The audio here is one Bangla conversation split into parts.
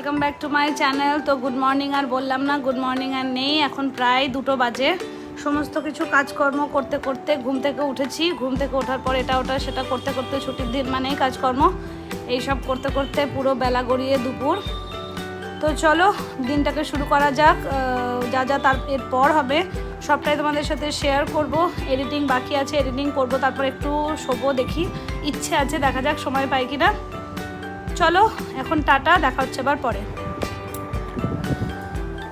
Welcome back to my channel তো গুড মর্নিং আর বললাম না গুড মর্নিং আর নেই, এখন প্রায় দুটো বাজে। সমস্ত কিছু কাজকর্ম করতে করতে ঘুম থেকে উঠেছি। ঘুম থেকে ওঠার পর এটা ওটা, সেটা করতে করতে ছুটির দিন মানেই কাজকর্ম। এইসব করতে করতে পুরো বেলা গড়িয়ে দুপুর। তো চলো, দিনটাকে শুরু করা যাক। যা যা তার এরপর হবে, সবটাই তোমাদের সাথে শেয়ার করব। এডিটিং বাকি আছে এডিটিং করব, তারপর একটু শোবো দেখি। ইচ্ছে আছে, দেখা যাক সময় পাই কিনা। চলো, এখন টাটা, দেখা হচ্ছে আবার পরে।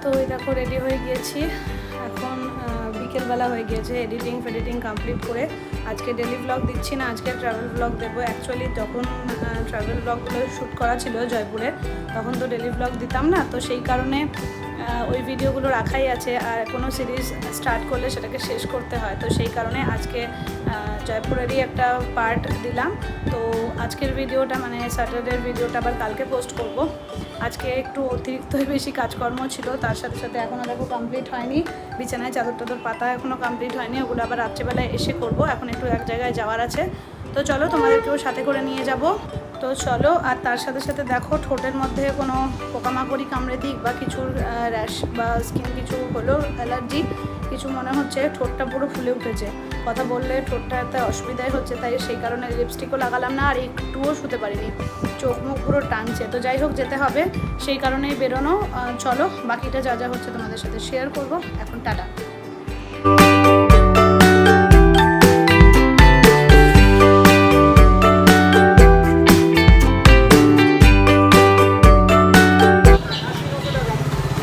তো এই দেখো রেডি হয়ে গিয়েছি। এখন বিকেলবেলা হয়ে গিয়েছে এডিটিং ফেডিটিং কমপ্লিট করে। আজকে ডেলি ব্লগ দিচ্ছি না, আজকে ট্রাভেল ব্লগ দেবো। অ্যাকচুয়ালি যখন ট্রাভেল ব্লগগুলো শ্যুট করা ছিল জয়পুরে, তখন তো ডেলি ব্লগ দিতাম না। তো সেই কারণে ওই ভিডিওগুলো রাখাই আছে আর কোনো সিরিজ স্টার্ট করলে সেটাকে শেষ করতে হয়। তো সেই কারণে আজকে জয়পুরেরই একটা পার্ট দিলাম। তো আজকের ভিডিওটা মানে স্যাটারডের ভিডিওটা আবার কালকে পোস্ট করব। আজকে একটু অতিরিক্তই বেশি কাজকর্ম ছিল, তার সাথে সাথে এখনও দেখো কমপ্লিট হয়নি। বিছানায় চাদর টাদর পাতা এখনও কমপ্লিট হয়নি, ওগুলো আবার রাত্রিবেলায় এসে করব। এখন একটু এক জায়গায় যাওয়ার আছে। তো চলো তোমাদেরকেও সাথে করে নিয়ে যাব। তো চলো, আর তার সাথে সাথে দেখো ঠোঁটের মধ্যে কোনো পোকামাকড়ি কামড়ে দিক বা কিছুর র্যাশ বা স্কিন কিছু হলো অ্যালার্জি কিছু মনে হচ্ছে ঠোঁটটা পুরো ফুলে উঠেছে। কথা বললে ঠোঁটটা এতে অসুবিধাই হচ্ছে, তাই সেই কারণে লিপস্টিকও লাগালাম না, আর একটুও শুতে পারিনি। চোখ মুখ পুরো টানছে, তো যাই হোক যেতে হবে, সেই কারণেই বেরোনো। চলো, বাকিটা যা যা হচ্ছে তোমাদের সাথে শেয়ার করব। এখন টাটা।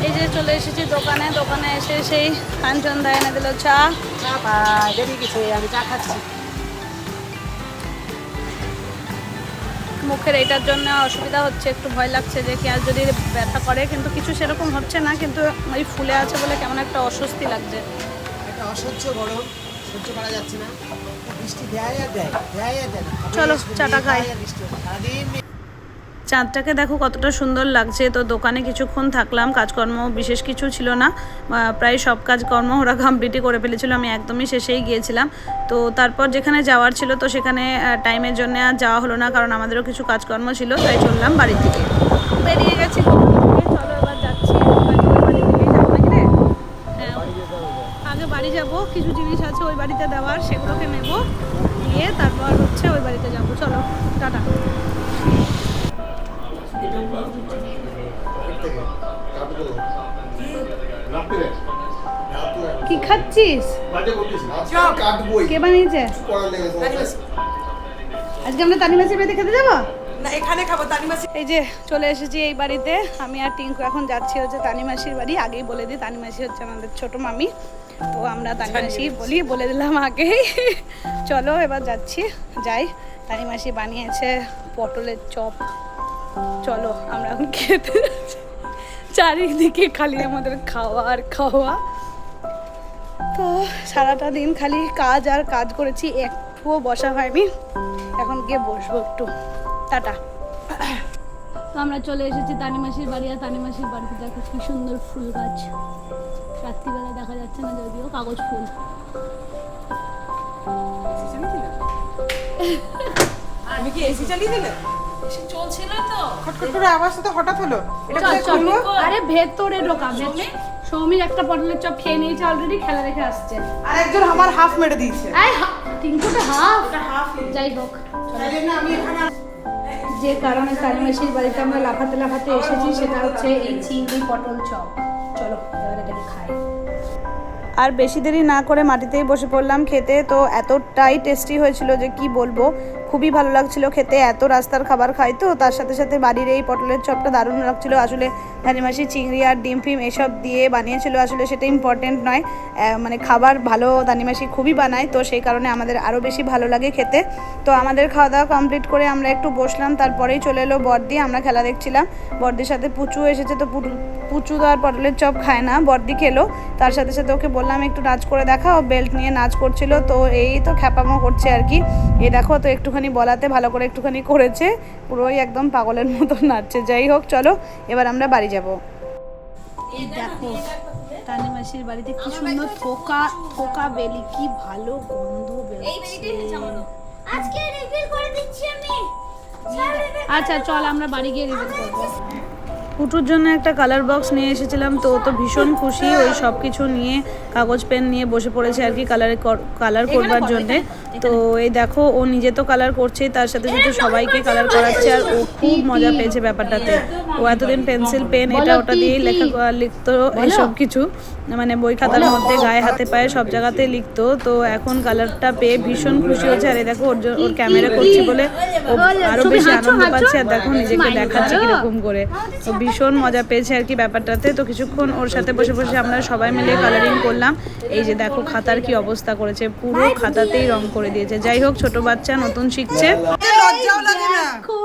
এই যে চলে এসেছি দোকানে দোকানে এসে সেই কাঞ্চন দা এনে দিল চা। আমি চা খাচ্ছি। মুখের এইটার জন্য অসুবিধা হচ্ছে একটু ভয় লাগছে যে কি আর যদি ব্যথা করে কিন্তু কিছু সেরকম হচ্ছে না কিন্তু ওই ফুলে আছে বলে কেমন একটা অস্বস্তি লাগছে। একটা অসহ্য গরম সহ্য করা যাচ্ছে না। বৃষ্টি দেয় আর দেয় দেয় আর দেয় চলো, চাটা খাই। সারাদিন চাঁদটাকে দেখো কতটা সুন্দর লাগছে। তো দোকানে কিছুক্ষণ থাকলাম, কাজকর্ম বিশেষ কিছু ছিল না। প্রায় সব কাজকর্ম ওরা কমপ্লিটই করে ফেলেছিল, আমি একদমই শেষেই গিয়েছিলাম। তো তারপর যেখানে যাওয়ার ছিল, তো সেখানে টাইমের জন্য আর যাওয়া হলো না, কারণ আমাদেরও কিছু কাজকর্ম ছিল, তাই চললাম বাড়ির থেকে বেরিয়ে গেছি চলো যাচ্ছি। হ্যাঁ আগে বাড়ি যাব, কিছু জিনিস আছে ওই বাড়িতে দেওয়ার, সেগুলোকে নেব, নিয়ে তারপর হচ্ছে ওই বাড়িতে যাব। চলো, টাটা। কি খাচ্ছিস? কে বানিয়েছে? আজকে আমরা তানি মাসির বাড়িতে খেতে যাব? না এখানে খাব তানি মাসি এই যে চলে এসেছি এই বাড়িতে। আমি আর টিঙ্কু এখন যাচ্ছি হচ্ছে তানি মাসির বাড়ি। আগেই বলে দিই তানি মাসি হচ্ছে আমাদের ছোট মামি। তো আমরা তানি মাসি বলি বলে দিলাম আগেই। চলো এবার যাচ্ছি। যাই তানি মাসি বানিয়েছে পটলের চপ। চলো, আমরা এখন খেতে চারিদিকে খালি আমাদের খাওয়া আর খাওয়া। তো সারাটা দিন খালি কাজ আর কাজ করেছি, একটুও বসা হয়নি। এখন গিয়ে বসবো একটু। টাটা। তো আমরা চলে এসেছি তানিমাসির বাড়ি, আর তানিমাসির বাড়িতে দেখো কি সুন্দর ফুল গাছ। রাত্রিবেলা দেখা যাচ্ছে না যদিও, কাগজ ফুল। আমি কি এসি চালিয়ে দিলে? চলছিল তো। খটখট করে আওয়াজটা তো হঠাৎ হলো। এটা কোথায় খুলবো? আরে ভেতরে ঢোকা ভেতরে। সৌমির একটা পটলের চপ খেয়ে নিয়েছে অলরেডি খেলা রেখে আসছে। আর একজন আমার হাফ মেরে দিয়েছে। আই তিনকুটা হাফ হাফ যাই হোক। তাই জন্য আমি এখানে যে কারণে তালিমাসির বাড়িতে আমরা লাফাতে লাফাতে এসেছি সেটা হচ্ছে এই চিংড়ি পটল চপ। চলো এবার এটাকে খাই। আর বেশি দেরি না করে মাটিতেই বসে পড়লাম খেতে তো এতটাই টেস্টি হয়েছিল যে কি বলব? খুবই ভালো লাগছিল খেতে। এত রাস্তার খাবার খাই তো, তার সাথে সাথে বাড়ির এই পটলের চপটা দারুণ লাগছিল। আসলে ধানিমাসি চিংড়ি আর ডিম ফিম এসব দিয়ে বানিয়েছিল, আসলে সেটা ইম্পর্টেন্ট নয়। মানে খাবার ভালো দানিমাসি খুবই বানায়, তো সেই কারণে আমাদের আরও বেশি ভালো লাগে খেতে। তো আমাদের খাওয়া দাওয়া কমপ্লিট করে আমরা একটু বসলাম, তারপরেই চলে এলো বর্দি, আমরা খেলা দেখছিলাম। বর্দির সাথে পুচু এসেছে তো পুচু তো আর পটলের চপ খায় না, বর্দি খেলো। তার সাথে সাথে ওকে বললাম, একটু নাচ করে দেখা। ও বেল্ট নিয়ে নাচ করছিল, তো এই তো খ্যাপামো করছে আর কি। এই দেখো তো একটুখানি বলাতে ভালো করে একটুখানি করেছে পুরোই একদম পাগলের মতো নাচছে। যাই হোক চলো এবার আমরা বাড়ি যাব। দেখো তানি মাসির বাড়িতে কি সুন্দর থোকা থোকা বেলি কি ভালো গন্ধ বেরোচ্ছে। আজকে রিভিল করে দিচ্ছি আমি আচ্ছা চল আমরা বাড়ি গিয়ে রিভিল করব। পুটুর জন্য একটা কালার বক্স নিয়ে এসেছিলাম তো তো ভীষণ খুশি ওই সব কিছু নিয়ে কাগজ পেন নিয়ে বসে পড়েছে আর কি কালার কালার করবার জন্যে। তো এই দেখো, ও নিজে তো কালার করছেই তার সাথে সাথে সবাইকে কালার করাচ্ছে আর ও খুব মজা পেয়েছে ব্যাপারটাতে। ও এতদিন পেন্সিল পেন এটা ওটা দিয়েই লেখা লিখতো এইসব কিছু। মানে বই খাতার মধ্যে গায়ে, হাতে, পায়ে সব জায়গাতেই লিখতো। তো এখন কালারটা পেয়ে ভীষণ খুশি হচ্ছে। আর এই দেখো, ওর ওর ক্যামেরা করছি বলে ও আরও বেশি আনন্দ পাচ্ছে আর দেখো, নিজেকে দেখাচ্ছে কীরকম করে। তো ভীষণ মজা পেয়েছে আর কি ব্যাপারটাতে। তো কিছুক্ষণ ওর সাথে বসে বসে আমরা সবাই মিলে কালারিং করলাম। এই যে দেখো, খাতার কি অবস্থা করেছে। পুরো খাতাতেই রং করে দিয়েছে। যাই হোক ছোট বাচ্চা নতুন শিখছে। লজ্জাও লাগে না। দেখো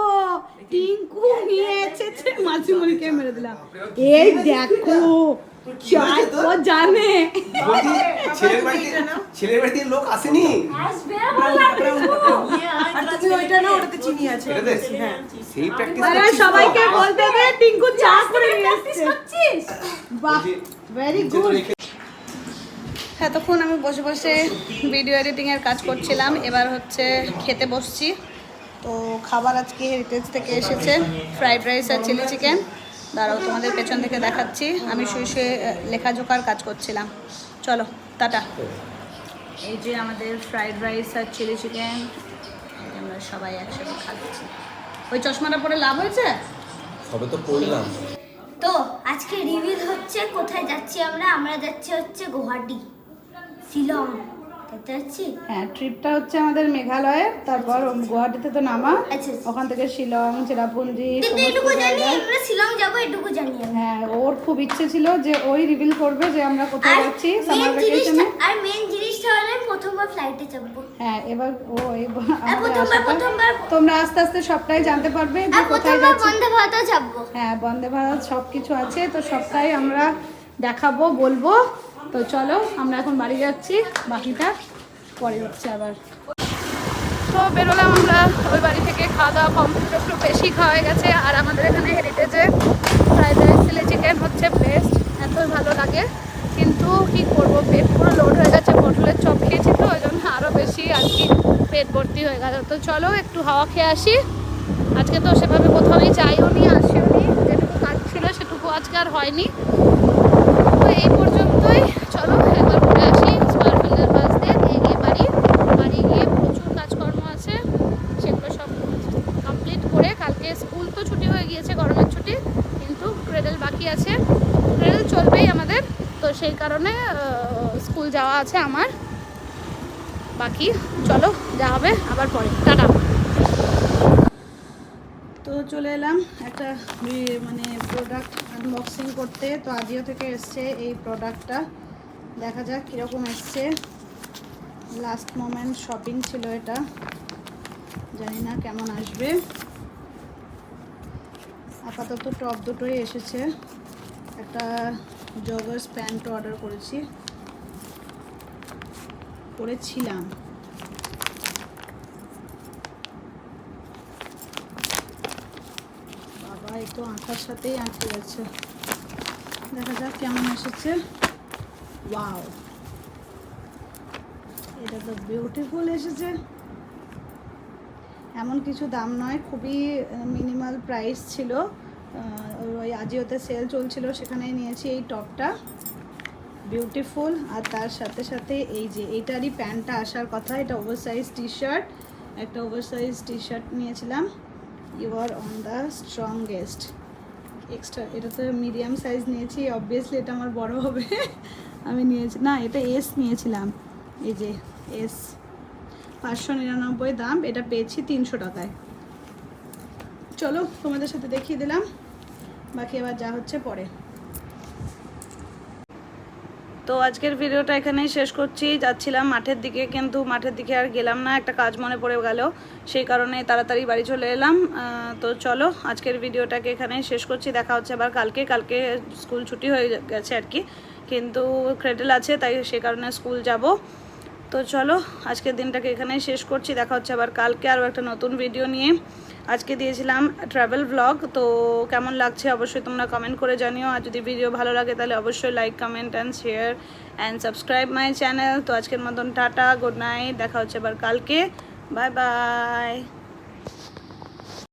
টিঙ্কু নিয়ে এসেছে। মাসিমণিকে মেরে দিলাম। এই দেখো জানে। ছেলের বাড়িতে ছেলের বাড়িতে লোক আসেনি? আর তুমি ওইটা না ওটাতে চিনি আছে। এটাতে সেই প্র্যাকটিস আরে সবাইকে বলতে টিঙ্কু চা করে নিয়ে এসেছে। ভেরি গুড এতক্ষণ আমি বসে বসে ভিডিও এডিটিং এর কাজ করছিলাম। এবার হচ্ছে খেতে বসছি। তো খাবার আজকে হেরিটেজ থেকে এসেছে। ফ্রাইড রাইস আর চিলি চিকেন দাঁড়াও তোমাদের পেছন থেকে দেখাচ্ছি। আমি শুয়ে শুয়ে আহ, লেখাজোখার কাজ করছিলাম। চলো টাটা। এই যে আমাদের ফ্রাইড রাইস আর চিলি চিকেন আমরা সবাই একসাথে খাচ্ছি। ওই চশমাটা পরে লাভ হয়েছে? সবে তো পড়লাম। তো আজকে রিভিল হচ্ছে কোথায় যাচ্ছি আমরা? আমরা যাচ্ছি হচ্ছে গুয়াহাটি। শিলং। হ্যাঁ ট্রিপটা হচ্ছে আমাদের মেঘালয়ের তারপর গুয়াহাটিতে তো নামা। আচ্ছা। ওখান থেকে শিলং চেরাপুঞ্জি শিলং যাব এটুকু জানি হ্যাঁ ওর খুব ইচ্ছে ছিল যে ওই রিভিল করবে যে আমরা কোথায় যাচ্ছি সামার ভ্যাকেশনে আর মেন জিনিসটা হলো প্রথমবার ফ্লাইটে চাপবো হ্যাঁ এবার ও প্রথমবার প্রথমবার তোমরা আস্তে আস্তে সবটাই জানতে পারবে যে কোথায় যাচ্ছি। হ্যাঁ বন্দে ভারত আছে তো সবটাই আমরা দেখাবো বলব। তো চলো, আমরা এখন বাড়ি যাচ্ছি, বাকিটা পরে হচ্ছে আবার। তো বেরোলাম আমরা ওই বাড়ি থেকে খাওয়া দাওয়া কমপ্লিট একটু বেশি খাওয়া হয়ে গেছে, আর আমাদের এখানে হেরিটেজে ফ্রাইড রাইস চিলি চিকেন হচ্ছে বেস্ট এতই ভালো লাগে। কিন্তু কি করব, পেট পুরো লোড হয়ে গেছে পটলের চপ খেয়েছি তো, ওই জন্য আরও বেশি আর কি পেট ভর্তি হয়ে গেল তো চলো, একটু হাওয়া খেয়ে আসি। আজকে তো সেভাবে কোথাওই যাইও নি, আসিও নি, যেটুকু কাজ ছিল সেটুকু আজকে আর হয়নি। তো এই পর্যন্তই চলো একবার ঘুরে আসি স্পারফিল্ডের পাশ দিয়ে দিয়ে গিয়ে বাড়ি বাড়ি গিয়ে প্রচুর কাজকর্ম আছে সেগুলো সব কমপ্লিট করে কালকে স্কুল তো ছুটি হয়ে গিয়েছে গরমের ছুটি কিন্তু ক্রেডেল বাকি আছে। ক্রেডেল চলবেই আমাদের। তো সেই কারণে স্কুল যাওয়া আছে আমার। বাকি, চলো, যা হবে আবার পরে। টাটা। তো চলে এলাম একটা মানে প্রোডাক্ট আনবক্সিং করতে। তো আজিও থেকে এসছে এই প্রোডাক্টটা দেখা যাক কীরকম এসছে। লাস্ট মোমেন্ট শপিং ছিল এটা। জানি না কেমন আসবে। আপাতত টপ দুটোই এসেছে। একটা জগার্স প্যান্ট অর্ডার করেছি। করেছিলাম। বাবা, এই তো আঁকার সাথেই আঁকে গেছে। দেখা যাক কেমন এসেছে। ওয়াও। এটা তো বিউটিফুল এসেছে। এমন কিছু দাম নয়, খুবই মিনিমাল প্রাইস ছিল। ওই আজিওতে সেল চলছিল, সেখানেই নিয়েছি এই টপটা। বিউটিফুল আর তার সাথে সাথে এই যে এটারই প্যান্টটা আসার কথা, এটা ওভার সাইজ টি শার্ট একটা ওভার সাইজ টি শার্ট নিয়েছিলাম। You are on the strongest extra এটা তো মিডিয়াম সাইজ নিয়েছি অবভিয়াসলি এটা আমার বড় হবে। আমি নিয়েছি, না, এটা এস নিয়েছিলাম। এই যে এস পাঁচশো নিরানব্বই দাম, এটা পেয়েছি তিনশো টাকায়। চলো তোমাদের সাথে দেখিয়ে দিলাম। বাকি আবার যা হচ্ছে পরে। তো আজকের ভিডিওটা এখানেই শেষ করছি। যাচ্ছিলাম মাঠের দিকে, কিন্তু মাঠের দিকে আর গেলাম না। একটা কাজ মনে পড়ে গেল, সেই কারণে তাড়াতাড়ি বাড়ি চলে এলাম। তো চলো, আজকের ভিডিওটাকে এখানে শেষ করছি। দেখা হচ্ছে আবার কালকে। কালকে স্কুল ছুটি হয়ে গেছে আর কি, কিন্তু ক্রেডেল আছে, তাই সে কারণে স্কুল যাব। তো চলো, আজকের দিনটাকে এখানেই শেষ করছি। দেখা হচ্ছে আবার কালকে আরও একটা নতুন ভিডিও নিয়ে। আজকে দিয়েছিলাম ট্রাভেল ব্লগ তো কেমন লাগছে অবশ্যই তোমরা কমেন্ট করে জানিও। আর যদি ভিডিও ভালো লাগে, তাহলে অবশ্যই like comment and share and subscribe my channel তো আজকের মতন টাটা গুড নাইট দেখা হচ্ছে আবার কালকে। Bye bye